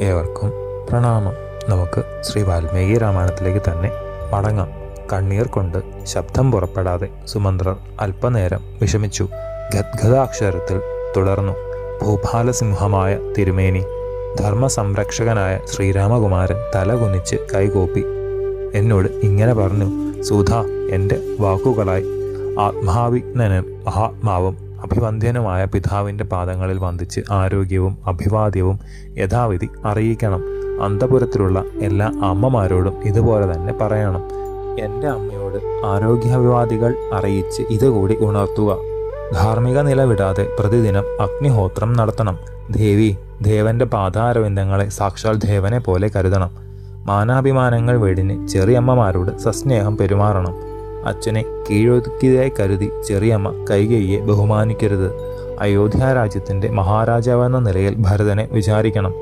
ഏവർക്കും പ്രണാമം. നമുക്ക് ശ്രീ വാൽമീകി രാമായണത്തിലേക്ക് തന്നെ മടങ്ങാം. കണ്ണീർ കൊണ്ട് ശബ്ദം പുറപ്പെടാതെ സുമന്ത്രർ അല്പനേരം വിഷമിച്ചു. ഗദ്ഗദാക്ഷരത്തിൽ തുടർന്നു. ഭൂപാലസിംഹമായ തിരുമേനി ധർമ്മസംരക്ഷകനായ ശ്രീരാമകുമാരൻ തലകുനിച്ച് കൈകോപ്പി. എന്നോട് ഇങ്ങനെ പറഞ്ഞു സുധ എന്റെ വാക്കുകളായി ആത്മാവിജ്ഞനും മഹാത്മാവും അഭിവന്ദ്യനുമായ പിതാവിന്റെ പാദങ്ങളിൽ വന്ദിച്ച് ആരോഗ്യവും അഭിവാദ്യവും യഥാവിധി അറിയിക്കണം. അന്തപുരത്തിലുള്ള എല്ലാ അമ്മമാരോടും ഇതുപോലെ തന്നെ പറയണം. എന്റെ അമ്മയോട് ആരോഗ്യാഭിവാദികൾ അറിയിച്ച് ഇതുകൂടി ഉണർത്തുക. ധാർമ്മിക നില വിടാതെ പ്രതിദിനം അഗ്നിഹോത്രം നടത്തണം. ദേവി ദേവന്റെ പാദാരവിന്ദങ്ങളെ സാക്ഷാൽ ദേവനെ പോലെ കരുതണം. മാനാഭിമാനങ്ങൾ വെടിഞ്ഞ് ചെറിയമ്മമാരോട് സസ്നേഹം പെരുമാറണം. അച്ഛനെ കീഴൊതുക്കിയതായി കരുതി ചെറിയമ്മ കൈകയ്യെ ബഹുമാനിക്കരുത്. അയോധ്യ രാജ്യത്തിന്റെ മഹാരാജാവെന്ന നിലയിൽ ഭരതനെ വിചാരിക്കണം.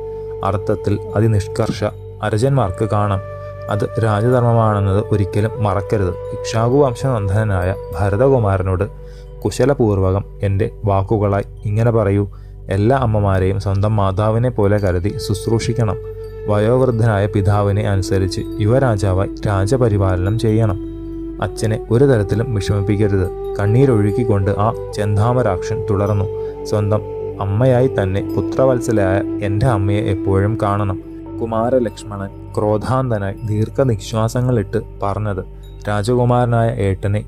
അർത്ഥത്തിൽ അതിനിഷ്കർഷ അരജന്മാർക്ക് കാണാം. അത് രാജധർമ്മമാണെന്നത് ഒരിക്കലും മറക്കരുത്. ഇക്ഷാകു വംശനന്ദനായ ഭരതകുമാരനോട് കുശലപൂർവകം എന്റെ വാക്കുകളായി ഇങ്ങനെ പറയൂ. എല്ലാ അമ്മമാരെയും സ്വന്തം മാതാവിനെ പോലെ കരുതി ശുശ്രൂഷിക്കണം. വയോവൃദ്ധനായ പിതാവിനെ അനുസരിച്ച് യുവരാജാവായി രാജപരിപാലനം ചെയ്യണം. അച്ഛനെ ഒരു തരത്തിലും വിഷമിപ്പിക്കരുത്. കണ്ണീരൊഴുക്കിക്കൊണ്ട് ആ ചെന്താമരാക്ഷൻ തുടർന്നു. സ്വന്തം അമ്മയായി തന്നെ പുത്രവത്സലയായ എന്റെ അമ്മയെ എപ്പോഴും കാണണം. കുമാരലക്ഷ്മണൻ ക്രോധാന്തനായി ദീർഘനിശ്വാസങ്ങളിട്ട് പറഞ്ഞത് രാജകുമാരനായ ഏട്ടനെ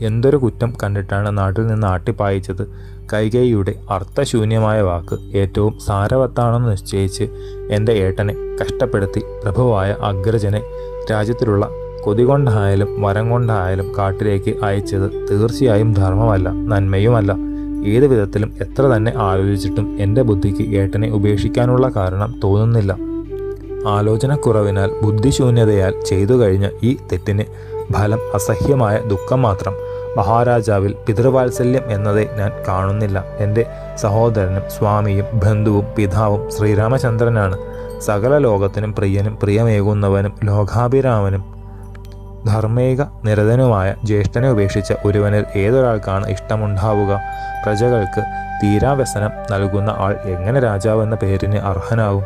എന്തൊരു കുറ്റം കണ്ടിട്ടാണ് നാട്ടിൽ നിന്ന് ആട്ടിപ്പായിച്ചത്? കൈകൈയുടെ അർത്ഥശൂന്യമായ വാക്ക് ഏറ്റവും സാരവത്താണെന്ന് നിശ്ചയിച്ച് എന്റെ ഏട്ടനെ കഷ്ടപ്പെടുത്തി പ്രഭുവായ അഗ്രജനെ രാജ്യത്തിലുള്ള കൊതി കൊണ്ടായാലും വരം കൊണ്ടായാലും കാട്ടിലേക്ക് അയച്ചത് തീർച്ചയായും ധർമ്മമല്ല നന്മയുമല്ല. ഏത് വിധത്തിലും എത്ര തന്നെ ആലോചിച്ചിട്ടും എന്റെ ബുദ്ധിക്ക് ഏട്ടനെ ഉപേക്ഷിക്കാനുള്ള കാരണം തോന്നുന്നില്ല. ആലോചനക്കുറവിനാൽ ബുദ്ധിശൂന്യതയാൽ ചെയ്തു കഴിഞ്ഞ ഈ തെറ്റിന് ഫലം അസഹ്യമായ ദുഃഖം മാത്രം. മഹാരാജാവിൽ പിതൃവാത്സല്യം എന്നതേ ഞാൻ കാണുന്നില്ല. എന്റെ സഹോദരനും സ്വാമിയും ബന്ധുവും പിതാവും ശ്രീരാമചന്ദ്രനാണ്. സകല ലോകത്തിനും പ്രിയനും പ്രിയമേകുന്നവനും ലോകാഭിരാമനും ധർമ്മേക നിരതനുമായ ജ്യേഷ്ഠനെ ഉപേക്ഷിച്ച ഒരുവനിൽ ഏതൊരാൾക്കാണ് ഇഷ്ടമുണ്ടാവുക? പ്രജകൾക്ക് തീരാവ്യസനം നൽകുന്ന ആൾ എങ്ങനെ രാജാവെന്ന പേരിന് അർഹനാവും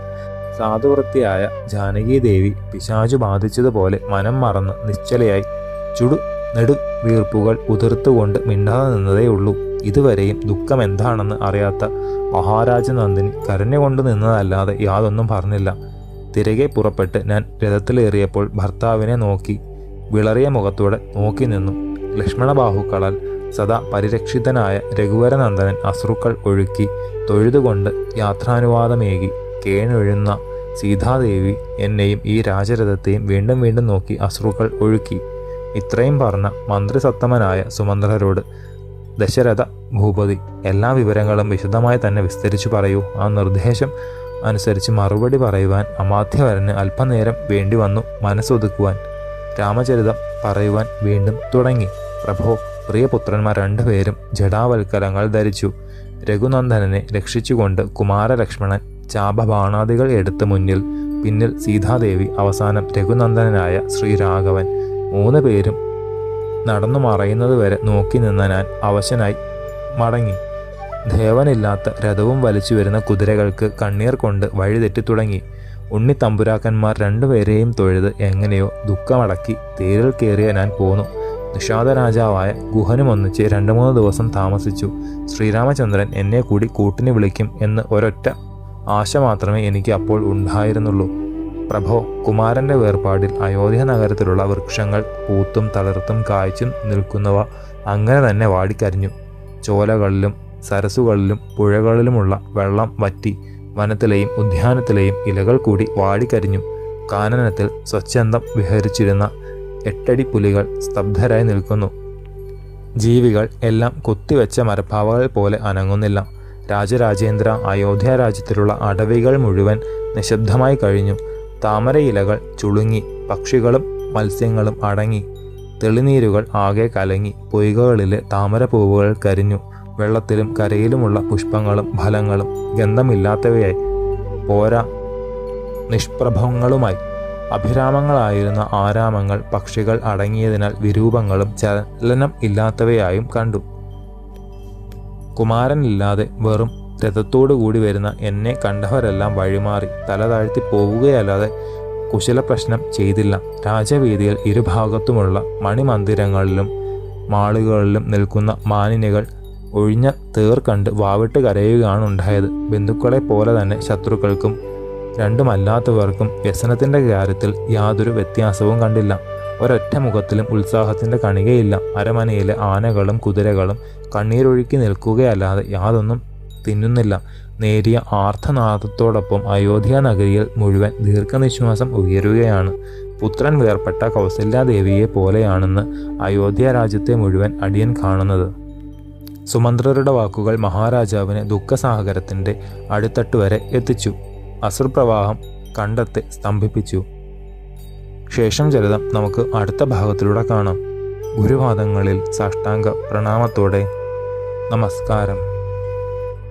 സാധുവൃത്തിയായ ജാനകീദേവി പിശാചു ബാധിച്ചതുപോലെ മനം മറന്ന് നിശ്ചലയായി ചുടു നെടു വീർപ്പുകൾ ഉതിർത്തുകൊണ്ട് മിണ്ടാതെ നിന്നതേയുള്ളൂ. ഇതുവരെയും ദുഃഖം എന്താണെന്ന് അറിയാത്ത മഹാരാജനന്ദിനി കരഞ്ഞുകൊണ്ട് നിന്നതല്ലാതെ യാതൊന്നും പറഞ്ഞില്ല. തിരികെ പുറപ്പെട്ട് ഞാൻ രഥത്തിലേറിയപ്പോൾ ഭർത്താവിനെ നോക്കി വിളറിയ മുഖത്തോടെ നോക്കി നിന്നു. ലക്ഷ്മണബാഹുക്കളാൽ സദാ പരിരക്ഷിതനായ രഘുവരനന്ദനൻ അശ്രുക്കൾ ഒഴുക്കി തൊഴുതുകൊണ്ട് യാത്രാനുവാദമേകി കേണൊഴുന്ന സീതാദേവി എന്നെയും ഈ രാജരഥത്തെയും വീണ്ടും വീണ്ടും നോക്കി അശ്രുക്കൾ ഒഴുക്കി. ഇത്രയും പറഞ്ഞ മന്ത്രിസത്തമനായ സുമന്ത്രരോട് ദശരഥ ഭൂപതി എല്ലാ വിവരങ്ങളും വിശദമായി തന്നെ വിസ്തരിച്ചു പറയൂ. ആ നിർദ്ദേശം അനുസരിച്ച് മറുപടി പറയുവാൻ അമാത്യവരന് അല്പനേരം വേണ്ടി വന്നു മനസ്സൊതുക്കുവാൻ. രാമചരിതം പറയുവാൻ വീണ്ടും തുടങ്ങി. പ്രഭോ പ്രിയപുത്രന്മാർ രണ്ടുപേരും ജടാവൽക്കലങ്ങൾ ധരിച്ചു. രഘുനന്ദനനെ രക്ഷിച്ചുകൊണ്ട് കുമാരലക്ഷ്മണൻ ചാപബാണാദികൾ എടുത്ത് മുന്നിൽ പിന്നിൽ സീതാദേവി അവസാനം രഘുനന്ദനായ ശ്രീരാഘവൻ മൂന്ന് പേരും നടന്നു മറയുന്നതുവരെ നോക്കി നിന്ന ഞാൻ അവശനായി മടങ്ങി. ദേവനില്ലാത്ത രഥവും വലിച്ചു വരുന്ന കുതിരകൾക്ക് കണ്ണീർ കൊണ്ട് വഴിതെറ്റി തുടങ്ങി. ഉണ്ണിത്തമ്പുരാക്കന്മാർ രണ്ടുപേരെയും തൊഴുത് എങ്ങനെയോ ദുഃഖമടക്കി തേരിൽ കയറിയ ഞാൻ പോന്നു. നിഷാദ രാജാവായ ഗുഹനുമൊന്നിച്ച് രണ്ടു മൂന്ന് ദിവസം താമസിച്ചു. ശ്രീരാമചന്ദ്രൻ എന്നെ കൂടി കൂട്ടിന് വിളിക്കും എന്ന് ഒരൊറ്റ ആശ മാത്രമേ എനിക്ക് അപ്പോൾ ഉണ്ടായിരുന്നുള്ളൂ. പ്രഭോ കുമാരന്റെ വേർപാടിൽ അയോധ്യ നഗരത്തിലുള്ള വൃക്ഷങ്ങൾ പൂത്തും തളർത്തും കായ്ച്ചും നിൽക്കുന്നവ അങ്ങനെ തന്നെ വാടിക്കരിഞ്ഞു. ചോലകളിലും സരസുകളിലും പുഴകളിലുമുള്ള വെള്ളം വറ്റി വനത്തിലെയും ഉദ്യാനത്തിലെയും ഇലകൾ കൂടി വാടിക്കരിഞ്ഞു. കാനനത്തിൽ സ്വച്ഛന്തം വിഹരിച്ചിരുന്ന എട്ടടി പുലികൾ സ്തബ്ധരായി നിൽക്കുന്നു. ജീവികൾ എല്ലാം കൊത്തിവെച്ച മരപ്പാവകൾ പോലെ അനങ്ങുന്നില്ല. രാജരാജേന്ദ്ര അയോധ്യ രാജ്യത്തിലുള്ള അടവികൾ മുഴുവൻ നിശബ്ദമായി കഴിഞ്ഞു. താമരയിലകൾ ചുളുങ്ങി പക്ഷികളും മത്സ്യങ്ങളും അടങ്ങി. തെളിനീരുകൾ ആകെ കലങ്ങി പൊയ്കകളിലെ താമരപ്പൂവുകൾ കരിഞ്ഞു. വെള്ളത്തിലും കരയിലുമുള്ള പുഷ്പങ്ങളും ഫലങ്ങളും ഗന്ധമില്ലാത്തവയായി. പോരാ. നിഷ്പ്രഭങ്ങളുമായി. അഭിരാമങ്ങളായിരുന്ന ആരാമങ്ങൾ പക്ഷികൾ അടങ്ങിയതിനാൽ വിരൂപങ്ങളും ചലനം ഇല്ലാത്തവയായും കണ്ടു. കുമാരനില്ലാതെ വെറും രഥത്തോടു കൂടി വരുന്ന എന്നെ കണ്ടവരെല്ലാം വഴിമാറി തല താഴ്ത്തി പോവുകയല്ലാതെ കുശല പ്രശ്നം ചെയ്തില്ല. രാജവീതിയിൽ ഇരുഭാഗത്തുമുള്ള മണിമന്ദിരങ്ങളിലും മാളുകളിലും നിൽക്കുന്ന മാനിനികൾ ഒഴിഞ്ഞ തേർ കണ്ട് വാവിട്ട് കരയുകയാണ് ഉണ്ടായത്. ബന്ധുക്കളെ പോലെ തന്നെ ശത്രുക്കൾക്കും രണ്ടുമല്ലാത്തവർക്കും വ്യസനത്തിന്റെ കാര്യത്തിൽ യാതൊരു വ്യത്യാസവും കണ്ടില്ല. ഒരൊറ്റ മുഖത്തിലും ഉത്സാഹത്തിന്റെ കണികയില്ല. അരമനയിലെ ആനകളും കുതിരകളും കണ്ണീരൊഴുക്കി നിൽക്കുകയല്ലാതെ യാതൊന്നും തിന്നുന്നില്ല. നേരിയ ആർത്തനാദത്തോടൊപ്പം അയോധ്യ നഗരിയിൽ മുഴുവൻ ദീർഘനിശ്വാസം ഉയരുകയാണ്. പുത്രൻ വേർപ്പെട്ട കൗസല്യാദേവിയെ പോലെയാണെന്ന് അയോധ്യ രാജ്യത്തെ മുഴുവൻ അടിയൻ കാണുന്നത്. സുമന്ത്രരുടെ വാക്കുകൾ മഹാരാജാവിന് ദുഃഖസാഗരത്തിന്റെ അടിത്തട്ട് വരെ എത്തിച്ചു. അസുർപ്രവാഹം കണ്ടത്തെ സ്തംഭിപ്പിച്ചു. ശേഷം ചരിതം നമുക്ക് അടുത്ത ഭാഗത്തിലൂടെ കാണാം. ഗുരുവാദങ്ങളിൽ സാഷ്ടാംഗ പ്രണാമത്തോടെ നമസ്കാരം.